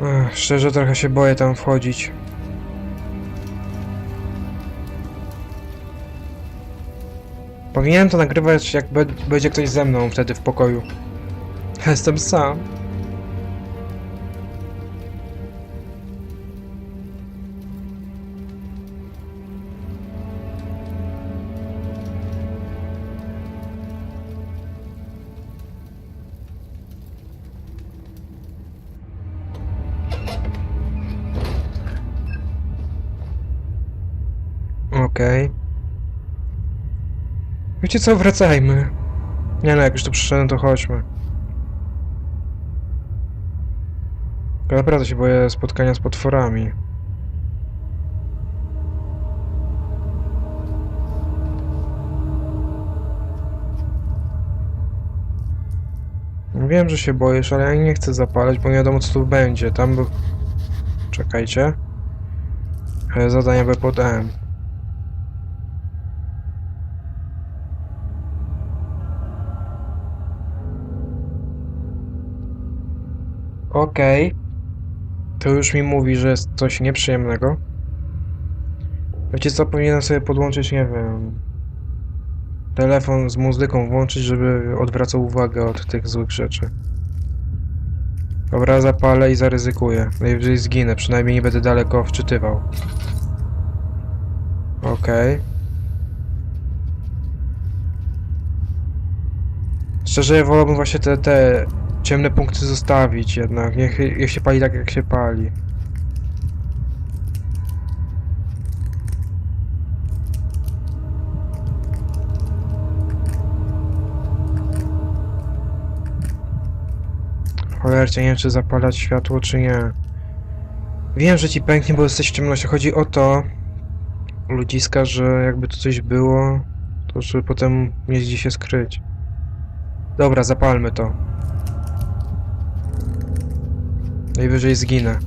Ech, szczerze trochę się boję tam wchodzić. Powinienem to nagrywać jak będzie ktoś ze mną wtedy w pokoju. Jestem sam. Wiecie co, wracajmy. Nie no, jak już tu przyszedłem, to chodźmy. Naprawdę się boję spotkania z potworami. Wiem, że się boisz, ale ja nie chcę zapalać, bo nie wiadomo co tu będzie. Tam był... Czekajcie. E, Zadania podałem. Okej. To już mi mówi, że jest coś nieprzyjemnego. Wiecie co, powinienem sobie podłączyć, nie wiem... Telefon z muzyką włączyć, żeby odwracał uwagę od tych złych rzeczy. Dobra, zapalę i zaryzykuję. Najwyżej zginę, przynajmniej nie będę daleko wczytywał. Okej. Szczerze, wolałbym właśnie te, te ciemne punkty zostawić jednak. Niech, niech się pali tak, jak się pali. Cholercie, nie wiem czy zapalać światło, czy nie. Wiem, że ci pęknie, bo jesteś w ciemności. Chodzi o to, ludziska, że jakby tu coś było, to żeby potem mieć gdzie się skryć. Dobra, zapalmy to. Najwyżej zginę.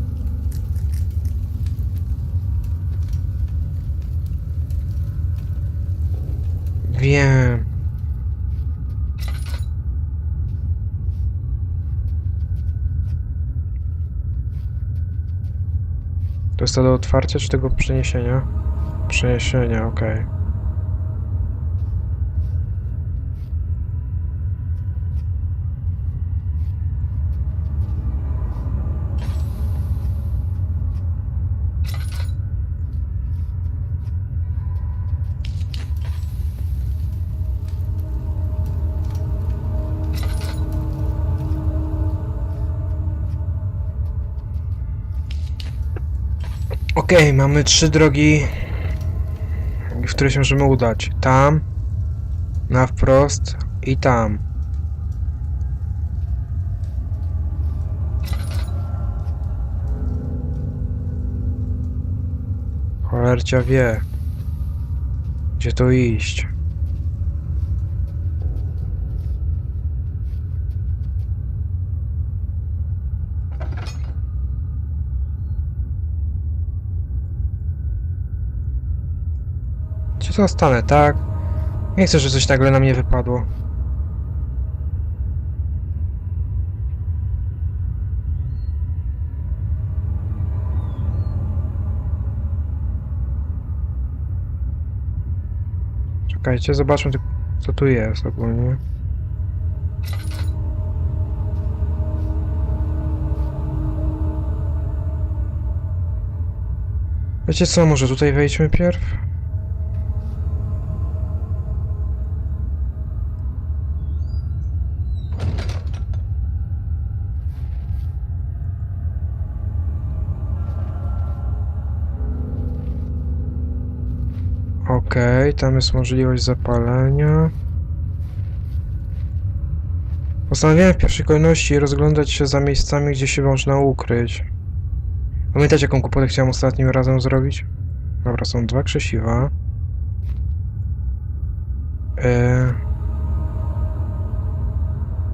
Wiem. To jest to do otwarcia, czy tego przeniesienia? Przeniesienia, okej. Okej, mamy trzy drogi, w które się możemy udać. Tam, na wprost i tam. Cholercia wie, gdzie tu iść. Gdzie to stanę, tak? Nie chcę, że coś nagle na mnie wypadło. Czekajcie, zobaczmy co tu jest ogólnie. Wiecie co, może tutaj wejdźmy pierw? Okej, tam jest możliwość zapalenia. Postanowiłem w pierwszej kolejności rozglądać się za miejscami, gdzie się można ukryć. Pamiętacie, jaką kupę chciałem ostatnim razem zrobić? Dobra, są dwa krzesiwa. Eee...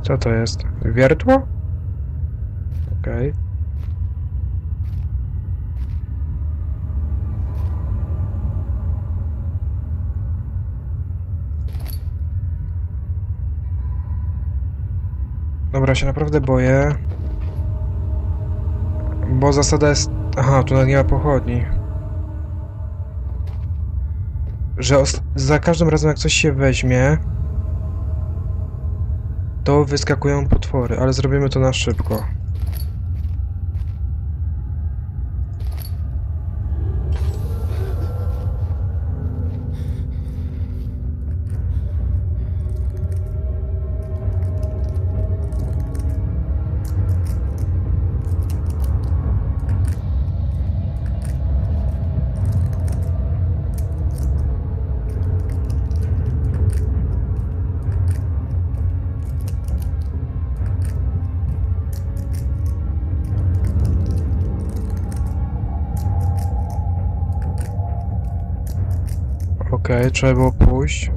Co to jest? Wiertło? Okej. Dobra, się naprawdę boję. Bo zasada jest... Aha, tu nie ma pochodni. Że za każdym razem jak coś się weźmie, to wyskakują potwory, ale zrobimy to na szybko. Okej, trzeba było pójść.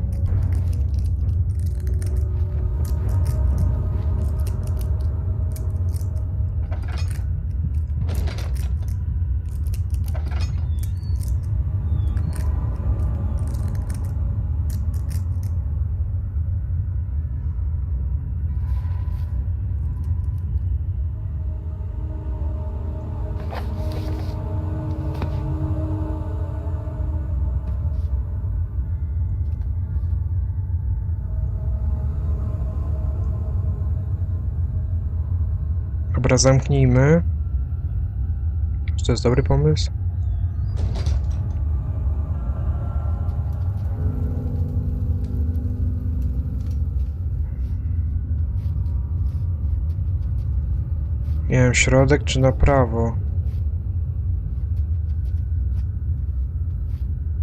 Dobra, zamknijmy. Czy to jest dobry pomysł? Nie wiem, środek czy na prawo?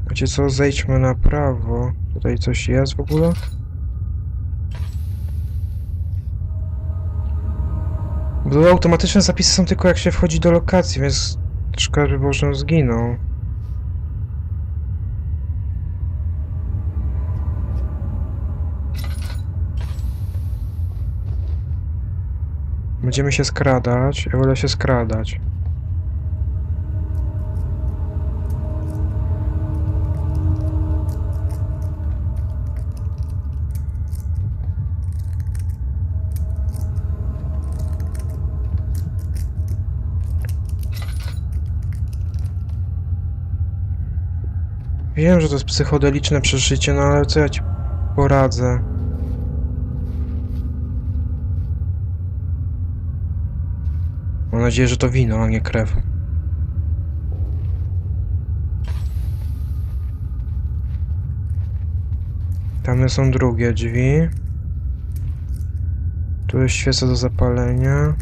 Wiecie co, zejdźmy na prawo. Tutaj coś jest w ogóle? Bo automatyczne zapisy są tylko jak się wchodzi do lokacji, więc szkoda, by było, że on zginął. Będziemy się skradać. Ja wolę się skradać. Wiem, że to jest psychodeliczne przeżycie, no ale co ja ci poradzę? Mam nadzieję, że to wino, a nie krew. Tam są drugie drzwi. Tu jest świeca do zapalenia.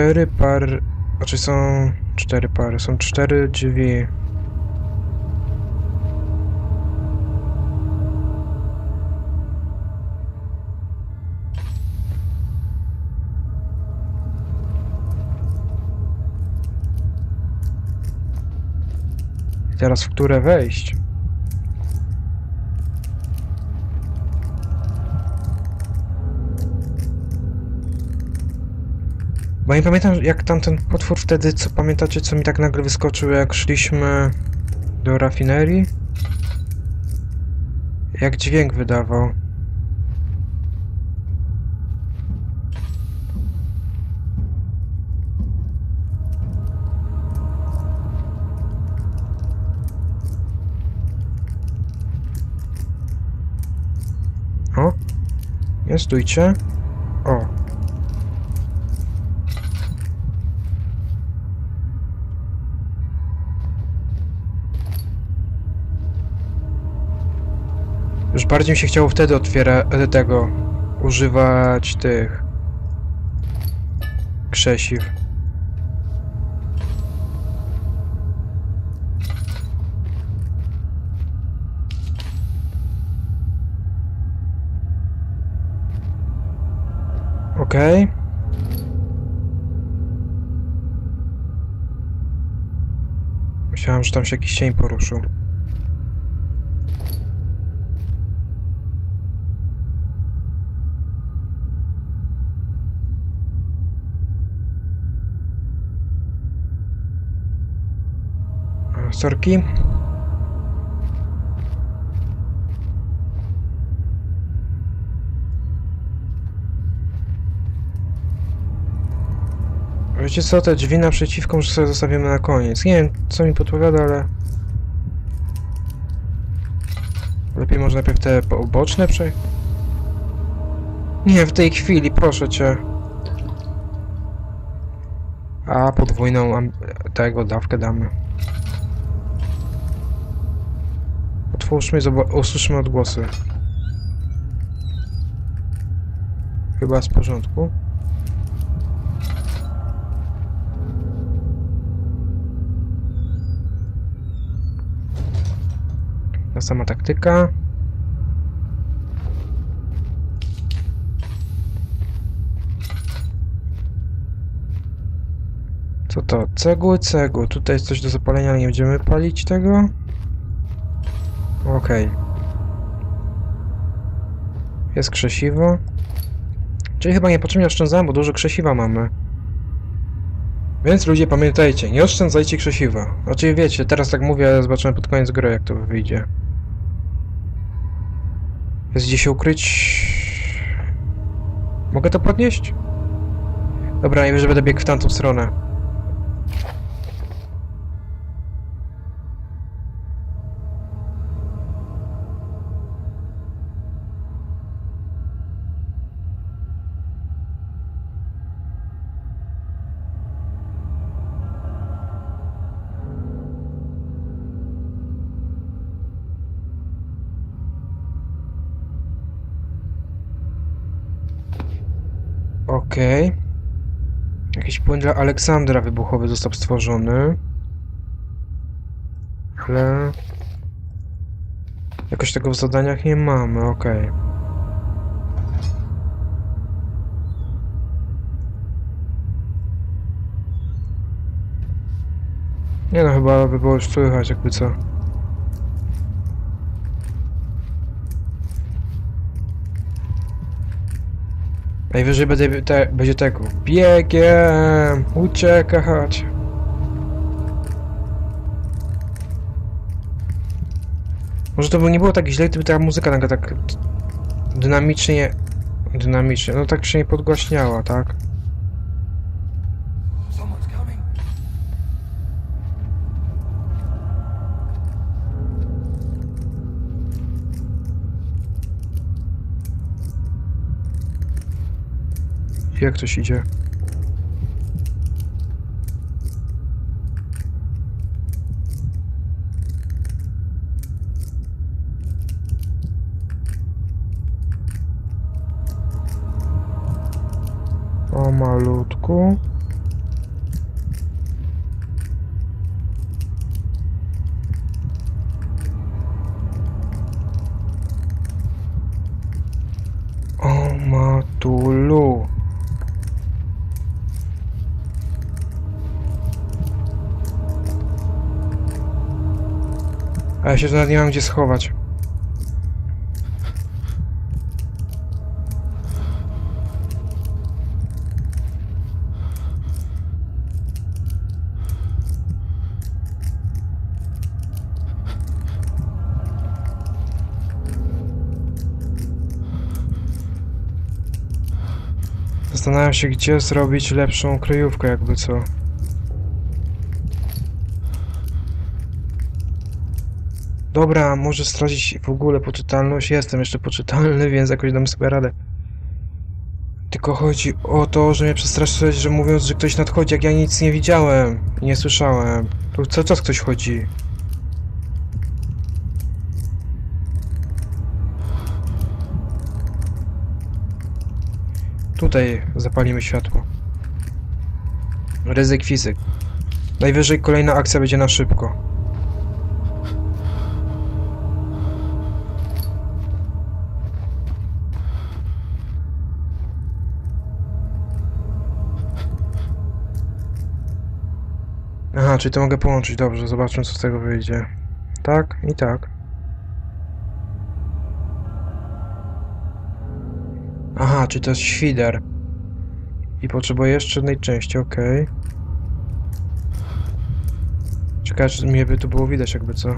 Cztery pary. Znaczy są cztery pary. Są cztery drzwi. Teraz w które wejść? Bo nie pamiętam jak tamten potwór wtedy, co pamiętacie, co mi tak nagle wyskoczył, jak szliśmy do rafinerii? Jak dźwięk wydawał. O! Nie stójcie. O! Bardziej mi się chciało wtedy otwiera e, tego używać tych krzesiw. Okej. Myślałem, że tam się jakiś cień poruszył. Lusterki. Wiecie co, te drzwi naprzeciwko może sobie zostawimy na koniec. Nie wiem, co mi podpowiada, ale... Lepiej może najpierw te boczne przejść? Nie, w tej chwili, proszę cię. A, podwójną tego dawkę damy. Otwórzmy i usłyszmy odgłosy. Chyba w porządku. Ta sama taktyka. Co to? Cegły, cegły. Tutaj jest coś do zapalenia, ale nie będziemy palić tego. Okej. Jest krzesiwo. Czyli chyba niepotrzebnie oszczędzałem, bo dużo krzesiwa mamy. Więc ludzie pamiętajcie, nie oszczędzajcie krzesiwa. Znaczy wiecie, teraz tak mówię, ale zobaczymy pod koniec gry jak to wyjdzie. Jest gdzie się ukryć? Mogę to podnieść? Dobra, najwyżej będę biegł w tamtą stronę. Okej. Jakiś płyn dla Aleksandra wybuchowy został stworzony. Ale... Jakoś tego w zadaniach nie mamy, okej. Nie no, chyba by było już słychać jakby co. Najwyżej będzie, te, będzie tego. Biegiem! Uciekać! Może to by nie było tak źle, gdyby ta muzyka nagle tak dynamicznie... Dynamicznie, no tak się nie podgłaśniała, tak? Jak ktoś idzie? Malutku. O matulu. Ja się nawet nie mam gdzie schować. Zastanawiam się, gdzie zrobić lepszą kryjówkę, jakby co. Dobra, może stracić w ogóle poczytalność. Jestem jeszcze poczytalny, więc jakoś dam sobie radę. Tylko chodzi o to, że mnie przestraszyłeś, że mówiąc, że ktoś nadchodzi, jak ja nic nie widziałem i nie słyszałem. Tu co czas ktoś chodzi. Tutaj zapalimy światło. Ryzyk fizyk. Najwyżej kolejna akcja będzie na szybko. Aha, czyli to mogę połączyć, dobrze, zobaczmy co z tego wyjdzie. Tak i tak. Aha, czyli to jest świder. I potrzebuję jeszcze jednej części, okej. Czekaj, czy mnie by tu było widać jakby co.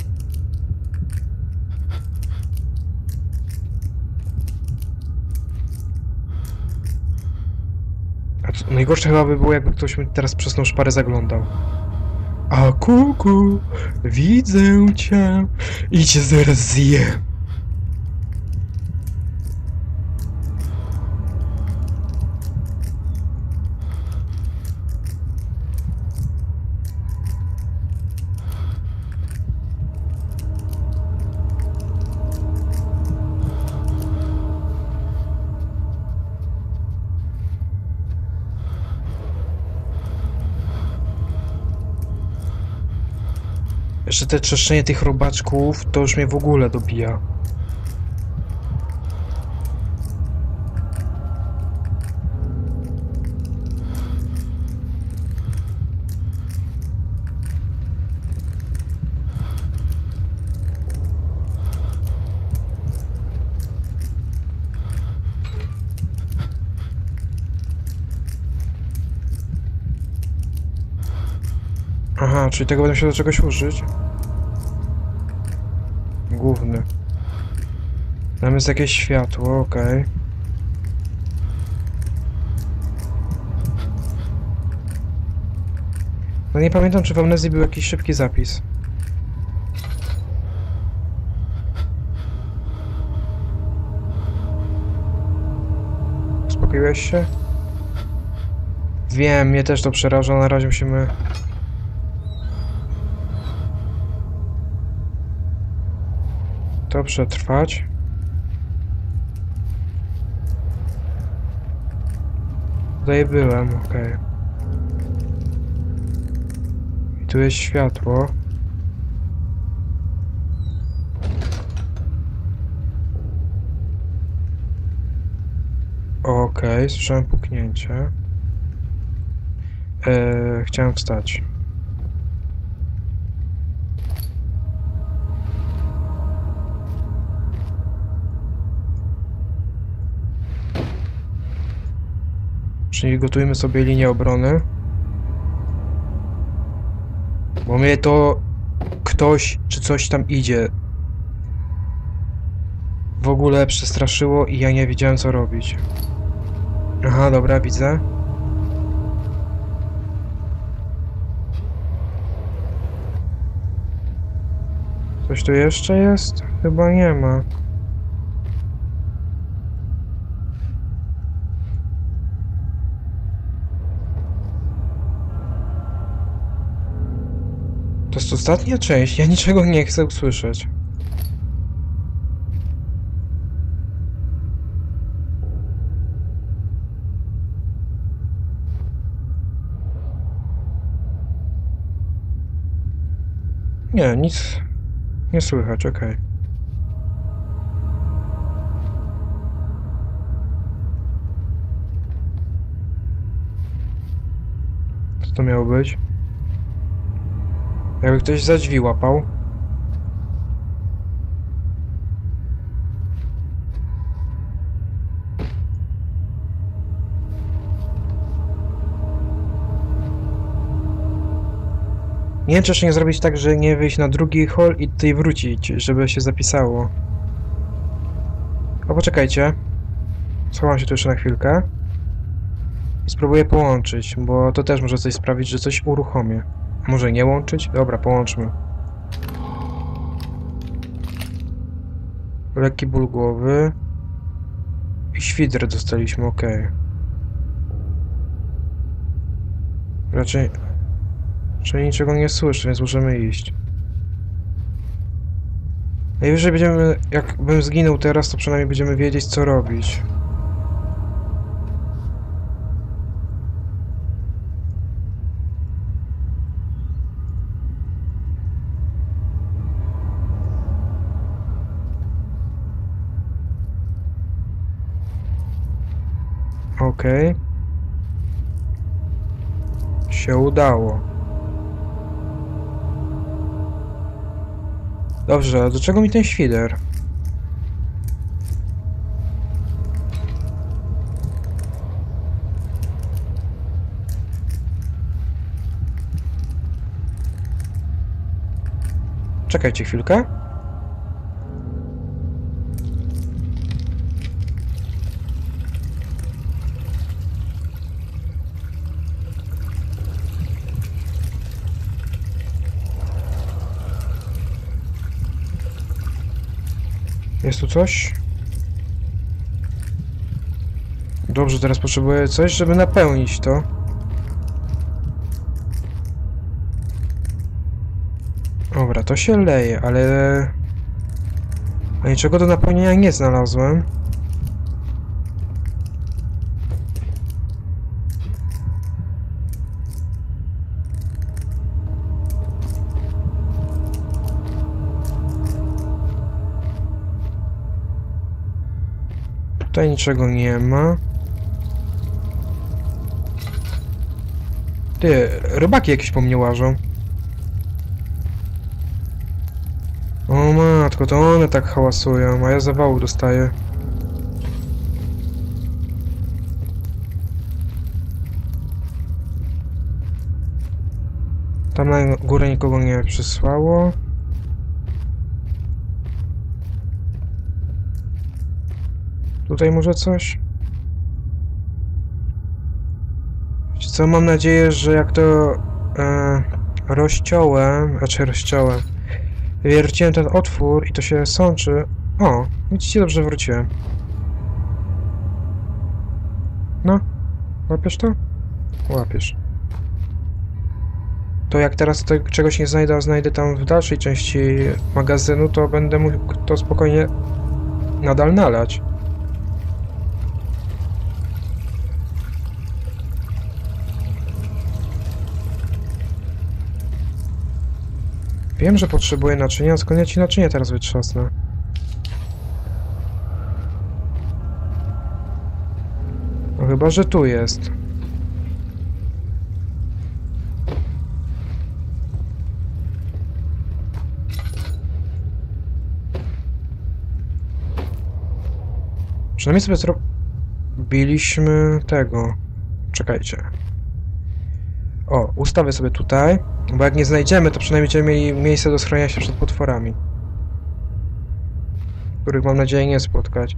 A co, najgorsze chyba by było, jakby ktoś mi teraz przez tą szparę zaglądał. A kuku, widzę cię i cię zaraz zjem. Jeszcze te trzeszczenie tych robaczków to już mnie w ogóle dobija. Aha, czyli tego będę musiał do czegoś użyć? Tam jest jakieś światło, okej. No nie pamiętam, czy w amnezji był jakiś szybki zapis. Uspokoiłeś się? Wiem, mnie też to przeraża, na razie musimy... To przetrwać. Tutaj byłem, okej. I tu jest światło. Okej, słyszałem puknięcie. Eee, chciałem wstać. Czyli gotujmy sobie linię obrony. Bo mnie to ktoś czy coś tam idzie. W ogóle przestraszyło i ja nie wiedziałem co robić. Aha, dobra, widzę. Coś tu jeszcze jest? Chyba nie ma. Ostatnia część, ja niczego nie chcę usłyszeć. Nie, nic nie słychać, okej. Co to miało być? Jakby ktoś za drzwi łapał. Nie wiem, czy nie zrobić tak, że nie wyjść na drugi hall i tutaj wrócić, żeby się zapisało. O, poczekajcie. Schowam się tu jeszcze na chwilkę. I spróbuję połączyć, bo to też może coś sprawić, że coś uruchomię. Może nie łączyć? Dobra, połączmy. Lekki ból głowy. I świdrę dostaliśmy, ok. Raczej... Raczej niczego nie słyszę, więc możemy iść. Najwyżej będziemy... Jakbym zginął teraz, to przynajmniej będziemy wiedzieć, co robić. Okej. Się udało. Dobrze, a do czego mi ten świder? Czekajcie chwilkę. Jest tu coś? Dobrze, teraz potrzebuję coś, żeby napełnić to. Dobra, to się leje, ale... A niczego do napełnienia nie znalazłem. Niczego nie ma. Ty, rybaki jakieś po mnie łażą. O matko, to one tak hałasują, a ja zawału dostaję. Tam na górę nikogo nie przysłało. Tutaj może coś? Co mam nadzieję, że jak to e, rozciąłem, znaczy rozciąłem, wierciłem ten otwór i to się sączy. O, widzicie, dobrze wróciłem. No, łapiesz to? Łapiesz. To jak teraz te, czegoś nie znajdę, a znajdę tam w dalszej części magazynu, to będę mógł to spokojnie nadal nalać. Wiem, że potrzebuję naczynia, skąd ja ci naczynie teraz wytrzasnę? No chyba, że tu jest. Przynajmniej sobie zrobiliśmy tego. Czekajcie. O, ustawię sobie tutaj, bo jak nie znajdziemy, to przynajmniej będziemy mieli miejsce do schronienia się przed potworami. Których mam nadzieję nie spotkać.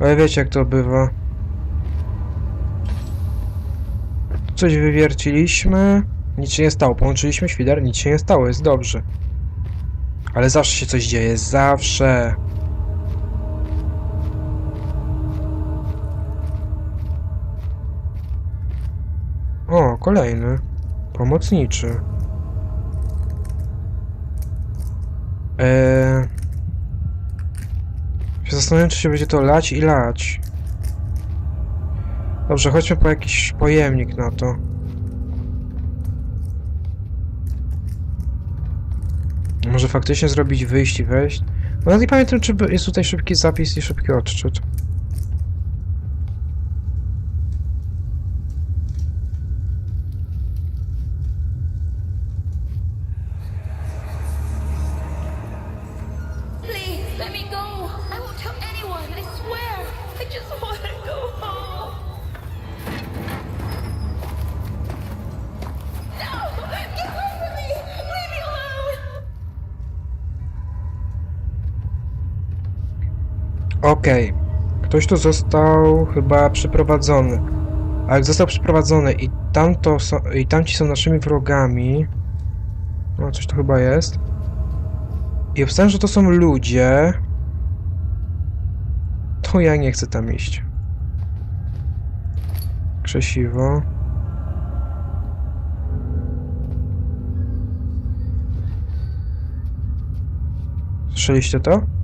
Ale wiecie jak to bywa. Coś wywierciliśmy. Nic się nie stało. Połączyliśmy świder, nic się nie stało, jest dobrze. Ale zawsze się coś dzieje, zawsze. O, kolejny. Pomocniczy. Eee... Się Zastanawiam, czy się będzie to lać i lać. Dobrze, chodźmy po jakiś pojemnik na to. Może faktycznie zrobić wyjść i wejść? Nawet nie pamiętam, czy jest tutaj szybki zapis i szybki odczyt. Okej. Ktoś tu został chyba przyprowadzony. A jak został przyprowadzony i tamto są, i tamci są naszymi wrogami. No, coś tu chyba jest. I obstawiam, że to są ludzie. To ja nie chcę tam iść. Krzesiwo. Słyszeliście to?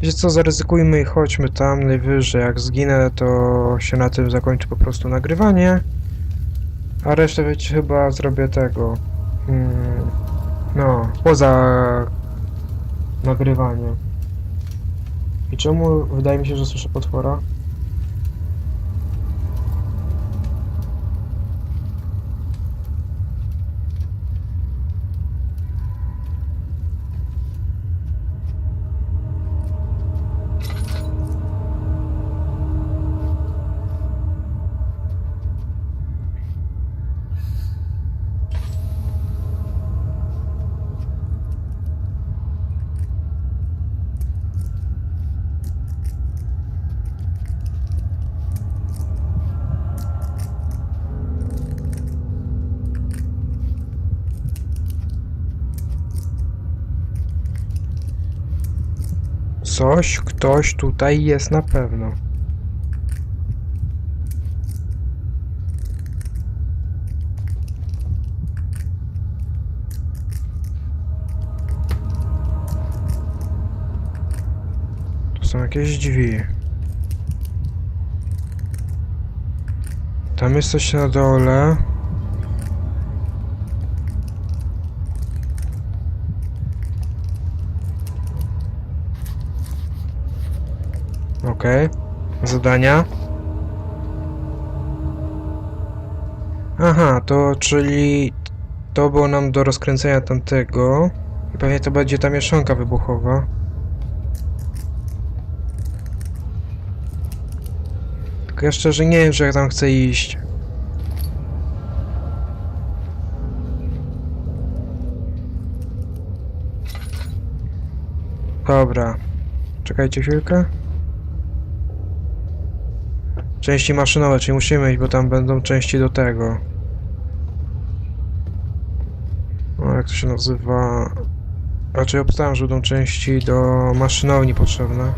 Wiecie co, zaryzykujmy i chodźmy tam najwyżej. Jak zginę, to się na tym zakończy po prostu nagrywanie. A resztę wiecie, chyba zrobię tego. Mm, no, poza nagrywaniem. I czemu wydaje mi się, że słyszę potwora? Coś, ktoś tutaj jest na pewno. Tu są jakieś drzwi. Tam jest coś na dole. Okej. Zadania. Aha, to czyli to było nam do rozkręcenia tamtego. I pewnie to będzie ta mieszanka wybuchowa. Tylko ja szczerze nie wiem, czy tam chcę iść. Dobra. Czekajcie chwilkę. Części maszynowe, czyli musimy iść, bo tam będą części do tego. O, jak to się nazywa? Raczej obstałem, że będą części do maszynowni potrzebne.